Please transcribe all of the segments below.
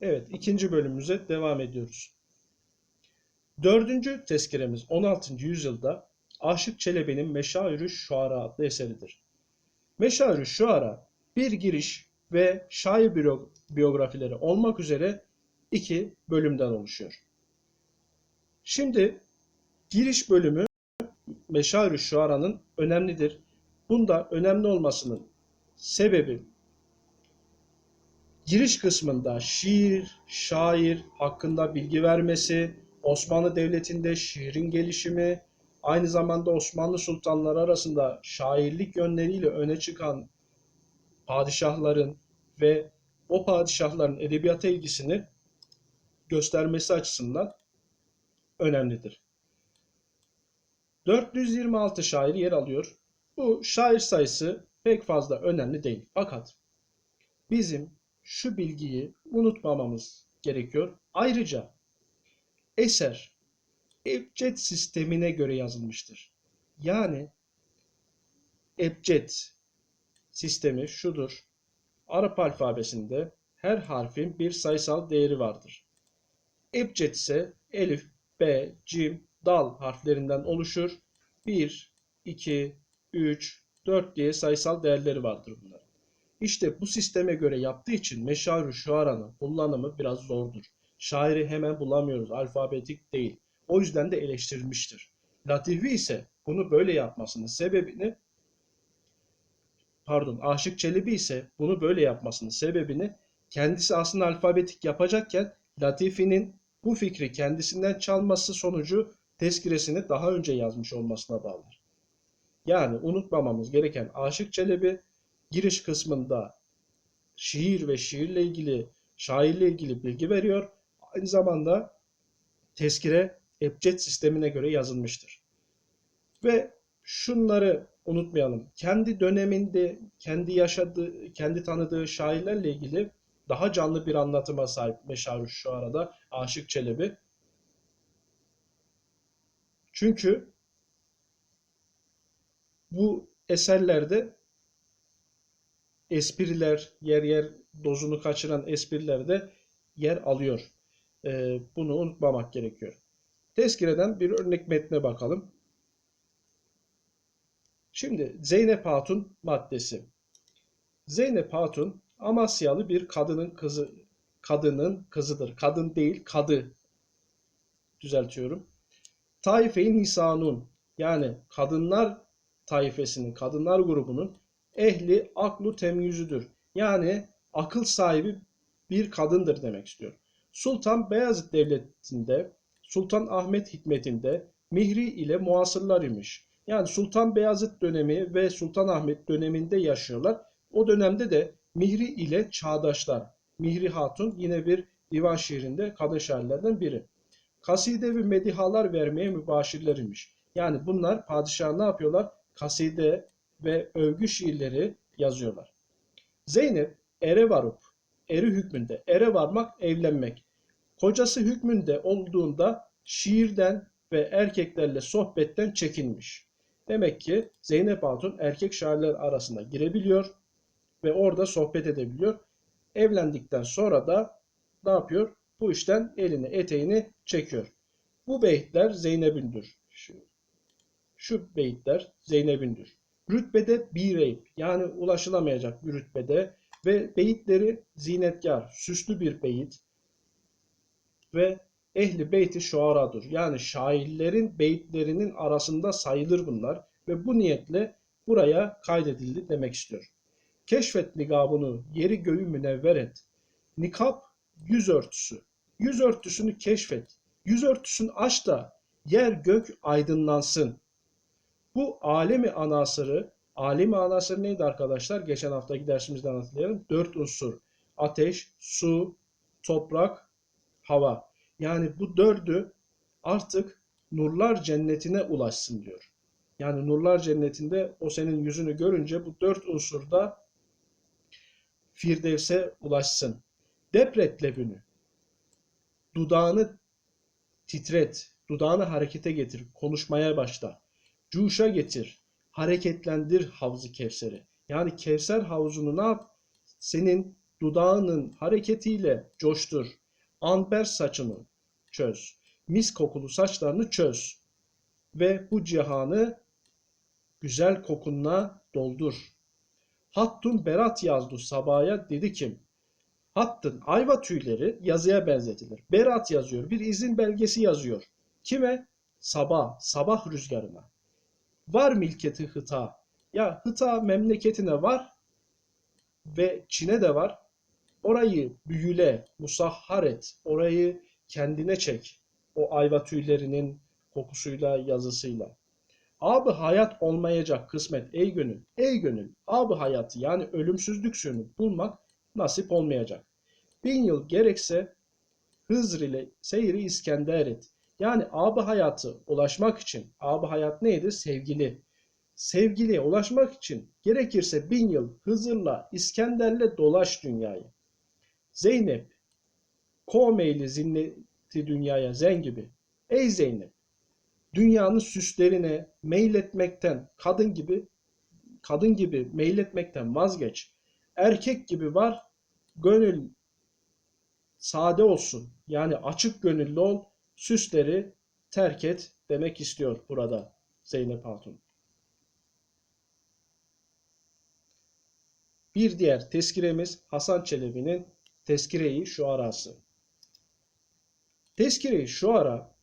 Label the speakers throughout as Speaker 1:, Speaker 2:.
Speaker 1: Evet, ikinci bölümümüze devam ediyoruz. Dördüncü tezkiremiz 16. yüzyılda Aşık Çelebi'nin Meşairü Şuara adlı eseridir. Meşairü Şuara bir giriş ve şair biyo- biyografileri olmak üzere iki bölümden oluşuyor. Şimdi giriş bölümü Meşairü Şuara'nın önemlidir. Bunda önemli olmasının sebebi giriş kısmında şiir, şair hakkında bilgi vermesi, Osmanlı Devleti'nde şiirin gelişimi, aynı zamanda Osmanlı sultanları arasında şairlik yönleriyle öne çıkan padişahların ve o padişahların edebiyata ilgisini göstermesi açısından önemlidir. 426 şair yer alıyor. Bu şair sayısı pek fazla önemli değil. Fakat bizim şu bilgiyi unutmamamız gerekiyor. Ayrıca eser ebced sistemine göre yazılmıştır. Yani ebced sistemi şudur. Arap alfabesinde her harfin bir sayısal değeri vardır. Ebced ise elif, b, cim, dal harflerinden oluşur. 1, 2, 3, 4 diye sayısal değerleri vardır bunlar. İşte bu sisteme göre yaptığı için meşaru şuaranın kullanımı biraz zordur. Şairi hemen bulamıyoruz. Alfabetik değil. O yüzden de eleştirilmiştir. Latifi ise bunu böyle yapmasının sebebini pardon Aşık Çelebi ise bunu böyle yapmasının sebebini kendisi aslında alfabetik yapacakken Latifi'nin bu fikri kendisinden çalması sonucu tezkiresini daha önce yazmış olmasına bağlıdır. Yani unutmamamız gereken Aşık Çelebi giriş kısmında şiir ve şiirle ilgili, şairle ilgili bilgi veriyor. Aynı zamanda tezkire ebced sistemine göre yazılmıştır. Ve şunları unutmayalım. Kendi döneminde, kendi yaşadığı, kendi tanıdığı şairlerle ilgili daha canlı bir anlatıma sahip Meşarü şu arada Aşık Çelebi. Çünkü bu eserlerde espriler, yer yer dozunu kaçıran espriler de yer alıyor. Ee, bunu unutmamak gerekiyor. Tezkireden bir örnek metne bakalım. Şimdi Zeynep Hatun maddesi. Zeynep Hatun Amasyalı bir kadının kızı kadının kızıdır. Kadın değil, kadı. Düzeltiyorum. Taife-i Nisanun yani kadınlar taifesinin, kadınlar grubunun ehli aklu temyüzüdür. Yani akıl sahibi bir kadındır demek istiyor. Sultan Beyazıt Devleti'nde, Sultan Ahmet Hikmet'inde Mihri ile muasırlar imiş. Yani Sultan Beyazıt dönemi ve Sultan Ahmet döneminde yaşıyorlar. O dönemde de Mihri ile çağdaşlar. Mihri Hatun yine bir divan şiirinde kadın şairlerden biri. Kaside ve medihalar vermeye mübaşirler imiş. Yani bunlar padişah ne yapıyorlar? Kaside ve övgü şiirleri yazıyorlar. Zeynep ere varıp, eri hükmünde, ere varmak evlenmek. Kocası hükmünde olduğunda şiirden ve erkeklerle sohbetten çekinmiş. Demek ki Zeynep Hatun erkek şairler arasında girebiliyor ve orada sohbet edebiliyor. Evlendikten sonra da ne yapıyor? Bu işten elini eteğini çekiyor. Bu beyitler Zeynep'indir. Şu, şu beyitler Zeynep'indir. Rütbede bir eyp yani ulaşılamayacak bir rütbede ve beyitleri zinetkar, süslü bir beyit ve ehli beyti şuaradır. Yani şairlerin beyitlerinin arasında sayılır bunlar ve bu niyetle buraya kaydedildi demek istiyor. Keşfet nikabını, yeri göğü münevver et. Nikap yüz örtüsü. Yüz örtüsünü keşfet. Yüz örtüsünü aç da yer gök aydınlansın. Bu alemi anasırı, alemi anasırı neydi arkadaşlar? Geçen haftaki dersimizden hatırlayalım. Dört unsur. Ateş, su, toprak, hava. Yani bu dördü artık nurlar cennetine ulaşsın diyor. Yani nurlar cennetinde o senin yüzünü görünce bu dört unsurda Firdevs'e ulaşsın. Depret lebünü. Dudağını titret. Dudağını harekete getir. Konuşmaya başla. Cuşa getir. Hareketlendir havzı Kevser'i. Yani Kevser havuzunu ne yap? Senin Dudağının hareketiyle coştur. Amber saçını çöz. Mis kokulu saçlarını çöz. Ve bu cihanı güzel kokunla doldur. Hattun berat yazdı sabaya dedi kim? Hattın ayva tüyleri yazıya benzetilir. Berat yazıyor. Bir izin belgesi yazıyor. Kime? Sabah, sabah rüzgarına. Var milketi hıta. Ya hıta memleketine var ve Çin'e de var. Orayı büyüle, musahhar et. Orayı kendine çek. O ayva tüylerinin kokusuyla, yazısıyla. Abi hayat olmayacak kısmet ey gönül, ey gönül. Abi hayatı yani ölümsüzlük suyunu bulmak nasip olmayacak. Bin yıl gerekse Hızr ile seyri İskender et. Yani abi hayatı ulaşmak için, abi hayat neydi? Sevgili. Sevgiliye ulaşmak için gerekirse bin yıl Hızır'la, İskender'le dolaş dünyayı. Zeynep, komeyli zinneti dünyaya zen gibi. Ey Zeynep, dünyanın süslerine meyletmekten, kadın gibi kadın gibi meyletmekten vazgeç. Erkek gibi var, gönül sade olsun. Yani açık gönüllü ol, süsleri terk et demek istiyor burada Zeynep Hatun. Bir diğer tezkiremiz Hasan Çelebi'nin Tezkire-i Şuarası. Tezkire-i Şuara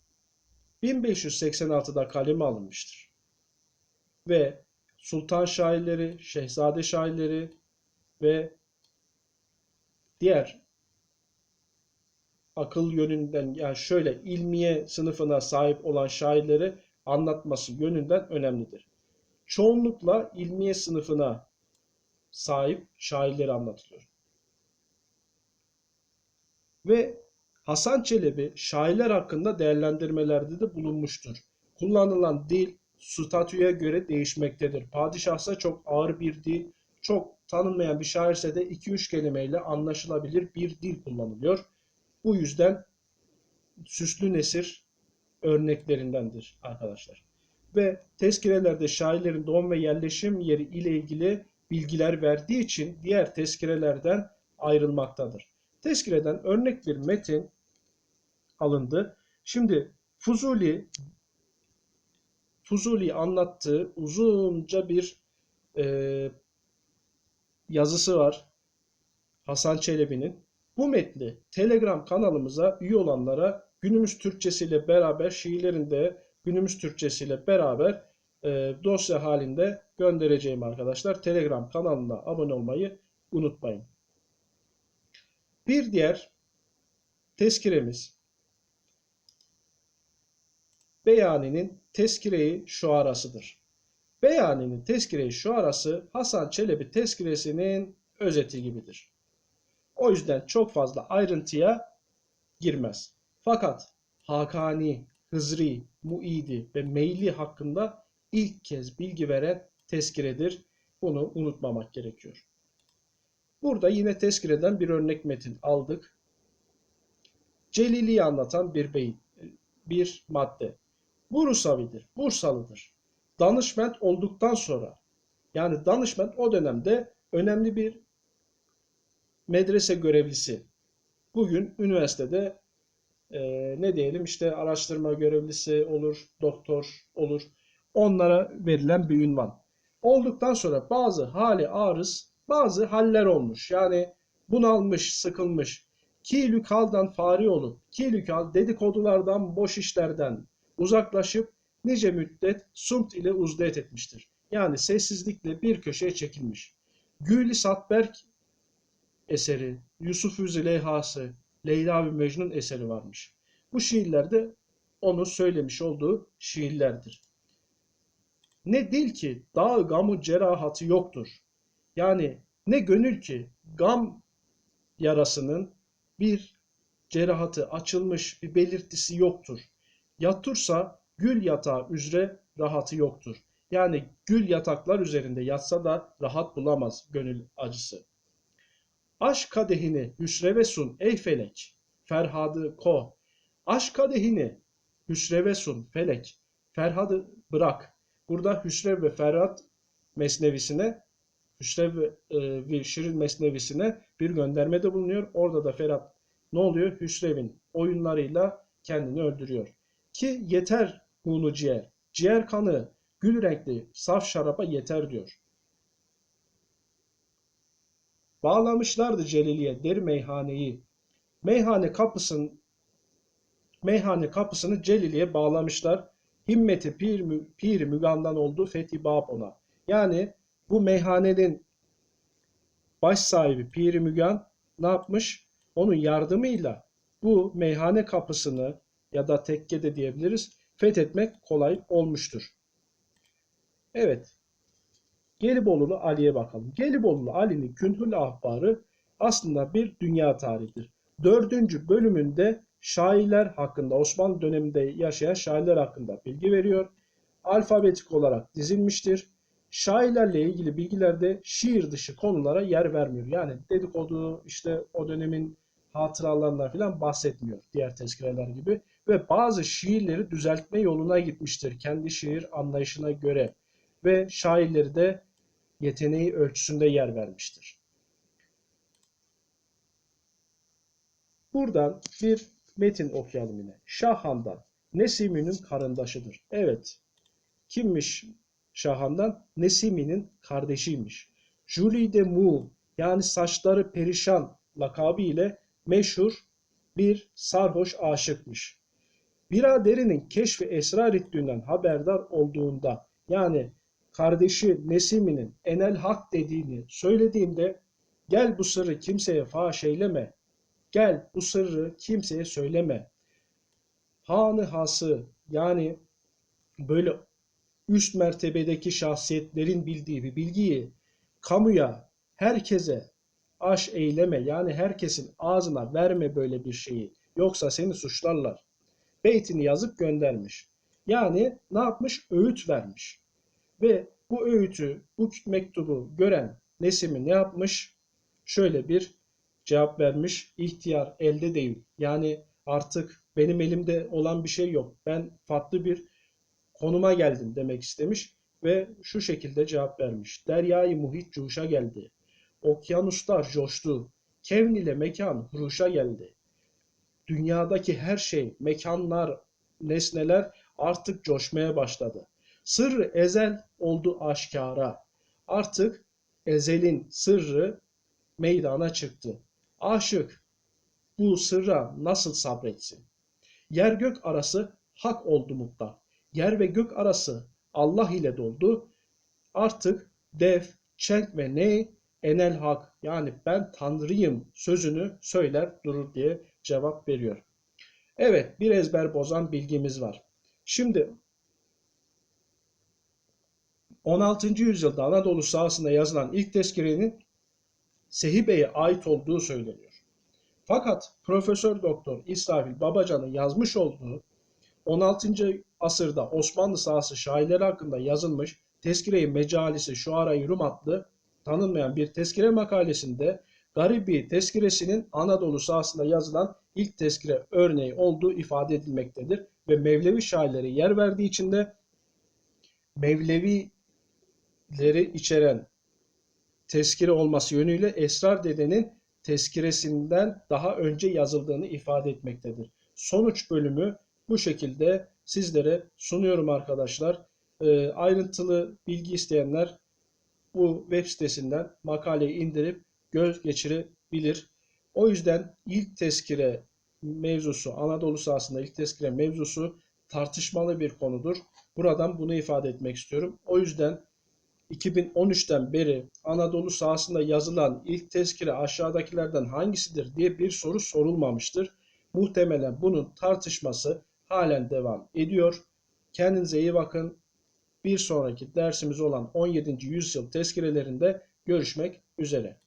Speaker 1: 1586'da kaleme alınmıştır. Ve sultan şairleri, şehzade şairleri ve diğer akıl yönünden yani şöyle ilmiye sınıfına sahip olan şairleri anlatması yönünden önemlidir. Çoğunlukla ilmiye sınıfına sahip şairleri anlatılıyor. Ve Hasan Çelebi şairler hakkında değerlendirmelerde de bulunmuştur. Kullanılan dil statüye göre değişmektedir. Padişahsa çok ağır bir dil, çok tanınmayan bir şairse de 2-3 kelimeyle anlaşılabilir bir dil kullanılıyor. Bu yüzden süslü nesir örneklerindendir arkadaşlar. Ve tezkirelerde şairlerin doğum ve yerleşim yeri ile ilgili bilgiler verdiği için diğer tezkirelerden ayrılmaktadır. Tezkireden örnek bir metin alındı. Şimdi Fuzuli Fuzuli anlattığı uzunca bir e, yazısı var Hasan Çelebi'nin. Bu metni Telegram kanalımıza üye olanlara günümüz Türkçesiyle beraber şiirlerinde günümüz Türkçesiyle beraber e, dosya halinde göndereceğim arkadaşlar. Telegram kanalına abone olmayı unutmayın. Bir diğer tezkiremiz Beyani'nin tezkireyi şuarasıdır. Beyani'nin tezkireyi şuarası Hasan Çelebi tezkiresinin özeti gibidir. O yüzden çok fazla ayrıntıya girmez. Fakat Hakani, Hızri, Muidi ve Meyli hakkında ilk kez bilgi veren tezkiredir. Bunu unutmamak gerekiyor. Burada yine tezkireden bir örnek metin aldık. Celili'yi anlatan bir beyit, bir madde. Bursavidir, Bursalıdır. Danışment olduktan sonra, yani danışment o dönemde önemli bir medrese görevlisi. Bugün üniversitede e, ne diyelim işte araştırma görevlisi olur, doktor olur. Onlara verilen bir ünvan. Olduktan sonra bazı hali arız, bazı haller olmuş. Yani bunalmış, sıkılmış. Kilükaldan fari olup, kilükal dedikodulardan, boş işlerden uzaklaşıp nice müddet sumt ile uzdet etmiştir. Yani sessizlikle bir köşeye çekilmiş. Gülü Satberk eseri, Yusuf Züleyha'sı, Leyla ve Mecnun eseri varmış. Bu şiirlerde onu söylemiş olduğu şiirlerdir. Ne dil ki dağ gamı cerahatı yoktur. Yani ne gönül ki gam yarasının bir cerahatı açılmış bir belirtisi yoktur. Yatursa gül yatağı üzere rahatı yoktur. Yani gül yataklar üzerinde yatsa da rahat bulamaz gönül acısı. Aşk kadehini hüsreve sun ey felek. Ferhadı ko. Aşk kadehini hüsreve sun felek. Ferhadı bırak. Burada hüsrev ve ferhat mesnevisine Hüsrev e, Şirin Mesnevisi'ne bir göndermede bulunuyor. Orada da Ferhat ne oluyor? Hüsrev'in oyunlarıyla kendini öldürüyor. Ki yeter hunu ciğer. Ciğer kanı gül renkli saf şaraba yeter diyor. Bağlamışlardı Celiliye deri meyhaneyi. Meyhane kapısın meyhane kapısını Celiliye bağlamışlar. Himmeti pir, pir mügandan oldu fethi bab ona. Yani bu meyhanenin baş sahibi Piri Mügan ne yapmış? Onun yardımıyla bu meyhane kapısını ya da tekke de diyebiliriz fethetmek kolay olmuştur. Evet. Gelibolulu Ali'ye bakalım. Gelibolulu Ali'nin Künhül Ahbarı aslında bir dünya tarihidir. Dördüncü bölümünde şairler hakkında, Osmanlı döneminde yaşayan şairler hakkında bilgi veriyor. Alfabetik olarak dizilmiştir. Şairlerle ilgili bilgilerde şiir dışı konulara yer vermiyor. Yani dedikodu, işte o dönemin hatıralarından falan bahsetmiyor diğer tezkireler gibi. Ve bazı şiirleri düzeltme yoluna gitmiştir kendi şiir anlayışına göre. Ve şairleri de yeteneği ölçüsünde yer vermiştir. Buradan bir metin okuyalım yine. Şahan'dan Nesimi'nin karındaşıdır. Evet. Kimmiş Şahan'dan? Nesimi'nin kardeşiymiş. Julie de Mou yani saçları perişan lakabı ile meşhur bir sarhoş aşıkmış. Biraderinin keşfi esrar ettiğinden haberdar olduğunda yani kardeşi Nesimi'nin enel hak dediğini söylediğinde gel bu sırrı kimseye faş eyleme, gel bu sırrı kimseye söyleme. Hanı hası yani böyle üst mertebedeki şahsiyetlerin bildiği bir bilgiyi kamuya, herkese aş eyleme yani herkesin ağzına verme böyle bir şeyi. Yoksa seni suçlarlar. Beytini yazıp göndermiş. Yani ne yapmış? Öğüt vermiş. Ve bu öğütü, bu mektubu gören Nesimi ne yapmış? Şöyle bir cevap vermiş. İhtiyar elde değil. Yani artık benim elimde olan bir şey yok. Ben farklı bir konuma geldim demek istemiş ve şu şekilde cevap vermiş. Deryayı muhit cuşa geldi. Okyanuslar coştu. Kevn ile mekan huruşa geldi. Dünyadaki her şey, mekanlar, nesneler artık coşmaya başladı. Sırrı ezel oldu aşkara. Artık ezelin sırrı meydana çıktı. Aşık bu sırra nasıl sabretsin? Yer gök arası hak oldu mutlak. Yer ve gök arası Allah ile doldu. Artık dev, çenk ve ney enel hak yani ben tanrıyım sözünü söyler durur diye cevap veriyor. Evet bir ezber bozan bilgimiz var. Şimdi 16. yüzyılda Anadolu sahasında yazılan ilk tezkirenin Sehibe'ye ait olduğu söyleniyor. Fakat Profesör Doktor İsrafil Babacan'ın yazmış olduğu 16. asırda Osmanlı sahası şairleri hakkında yazılmış Tezkire-i Mecalisi Şuara-i Rum adlı tanınmayan bir tezkire makalesinde Garibi tezkiresinin Anadolu sahasında yazılan ilk tezkire örneği olduğu ifade edilmektedir ve Mevlevi şairleri yer verdiği için de Mevlevileri içeren tezkire olması yönüyle Esrar Dede'nin tezkiresinden daha önce yazıldığını ifade etmektedir. Sonuç bölümü bu şekilde sizlere sunuyorum arkadaşlar. E, ayrıntılı bilgi isteyenler bu web sitesinden makaleyi indirip göz geçirebilir. O yüzden ilk tezkire mevzusu, Anadolu sahasında ilk tezkire mevzusu tartışmalı bir konudur. Buradan bunu ifade etmek istiyorum. O yüzden 2013'ten beri Anadolu sahasında yazılan ilk tezkire aşağıdakilerden hangisidir diye bir soru sorulmamıştır. Muhtemelen bunun tartışması halen devam ediyor. Kendinize iyi bakın. Bir sonraki dersimiz olan 17. yüzyıl tezkirelerinde görüşmek üzere.